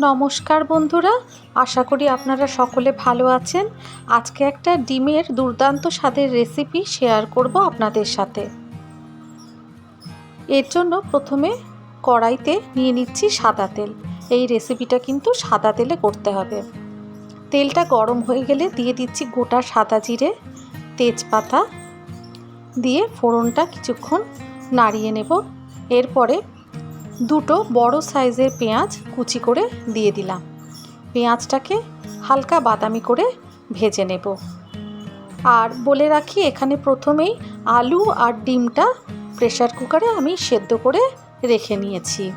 নমস্কার বন্ধুরা, আশা করি আপনারা সকলে ভালো আছেন। আজকে একটা ডিমের দুর্দান্ত স্বাদের রেসিপি শেয়ার করব আপনাদের সাথে। এর জন্য প্রথমে কড়াইতে নিয়ে নিচ্ছি সাদা তেল। এই রেসিপিটা কিন্তু সাদা তেলে করতে হবে। তেলটা গরম হয়ে গেলে দিয়ে দিচ্ছি গোটা সাদা জিরে, তেজপাতা। দিয়ে ফোড়নটা কিছুক্ষণ নাড়িয়ে নেব। এরপরে দুটো বড় সাইজের পেঁয়াজ কুচি করে দিয়ে দিলাম। পেঁয়াজটাকে হালকা বাদামি করে ভেজে নেব। আর বলে রাখি, এখানে প্রথমেই আলু আর ডিমটা প্রেশার কুকারে আমি সেদ্ধ করে রেখে নিয়েছি।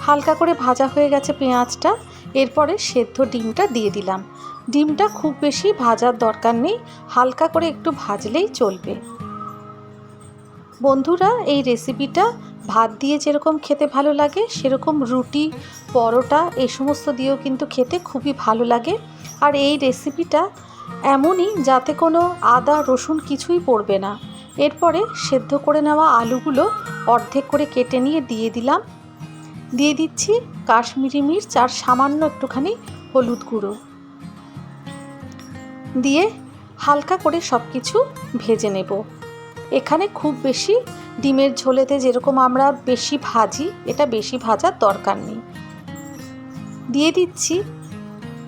হালকা করে ভাজা হয়ে গেছে পেঁয়াজটা, এরপরে সেদ্ধ ডিমটা দিয়ে দিলাম। ডিমটা খুব বেশি ভাজার দরকার নেই, হালকা করে একটু ভাজলেই চলবে। বন্ধুরা, এই রেসিপিটা ভাত দিয়ে যেরকম খেতে ভালো লাগে, সেরকম রুটি, পরোটা এই সমস্ত দিয়েও কিন্তু খেতে খুবই ভালো লাগে। আর এই রেসিপিটা এমনই যাতে কোনো আদা, রসুন কিছুই পড়বে না। এরপরে সেদ্ধ করে নেওয়া আলুগুলো অর্ধেক করে কেটে নিয়ে দিয়ে দিলাম। দিয়ে দিচ্ছি কাশ্মীরি মির্চ আর সামান্য একটুখানি হলুদ গুঁড়ো। দিয়ে হালকা করে সব কিছু ভেজে নেব। এখানে খুব বেশি ডিমের ঝোলেতে যেরকম আমরা বেশি ভাজি, এটা বেশি ভাজার দরকার নেই। দিয়ে দিচ্ছি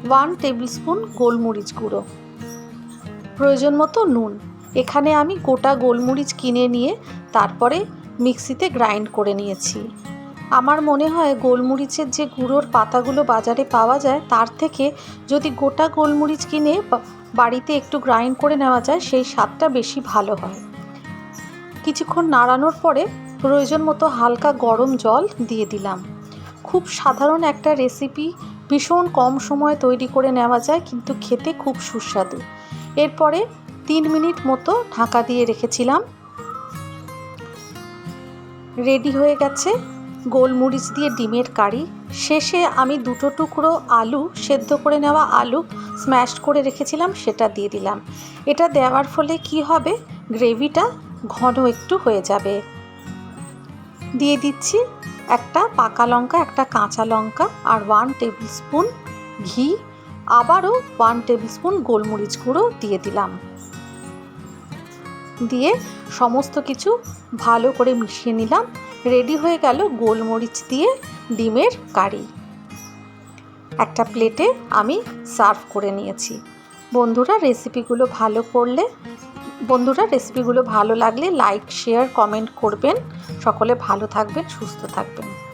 ওয়ান টেবিল স্পুন গোলমরিচ গুঁড়ো। প্রয়োজন মতো নুন। এখানে আমি গোটা গোলমরিচ কিনে নিয়ে তারপরে মিক্সিতে গ্রাইন্ড করে নিয়েছি। আমার মনে হয় গোলমরিচের যে গুঁড়োর পাতাগুলো বাজারে পাওয়া যায়, তার থেকে যদি গোটা গোলমরিচ কিনে বাড়িতে একটু গ্রাইন্ড করে নেওয়া যায়, সেই স্বাদটা বেশি ভালো হয়। কিছুক্ষণ নাড়ানোর পরে প্রয়োজন মতো হালকা গরম জল দিয়ে দিলাম। খুব সাধারণ একটা রেসিপি ভীষণ কম সময়ে তৈরি করে নেওয়া যায়, কিন্তু খেতে খুব সুস্বাদু। এরপরে তিন মিনিট মতো ঢাকা দিয়ে রেখেছিলাম। রেডি হয়ে গেছে গোলমরিচ দিয়ে ডিমের কারি। শেষে আমি দুটো টুকরো আলু, সেদ্ধ করে নেওয়া আলু স্ম্যাশ করে রেখেছিলাম, সেটা দিয়ে দিলাম। এটা দেওয়ার ফলে কি হবে? গ্রেভিটা ঘন একটু হয়ে যাবে। দিয়ে দিচ্ছি একটা পাকা লঙ্কা, একটা কাঁচা লঙ্কা আর ওয়ান টেবিল স্পুন ঘি। আবারও ওয়ান টেবিল স্পুন গোলমরিচ গুঁড়ো দিয়ে দিলাম। দিয়ে সমস্ত কিছু ভালো করে মিশিয়ে নিলাম। রেডি হয়ে গেল গোলমরিচ দিয়ে ডিমের কারি। একটা প্লেটে আমি সার্ভ করে নিয়েছি। বন্ধুরা রেসিপিগুলো ভালো করলে, বন্ধুরা রেসিপিগুলো ভালো লাগলে লাইক শেয়ার কমেন্ট করবেন। সকলে ভালো থাকবেন, সুস্থ থাকবেন।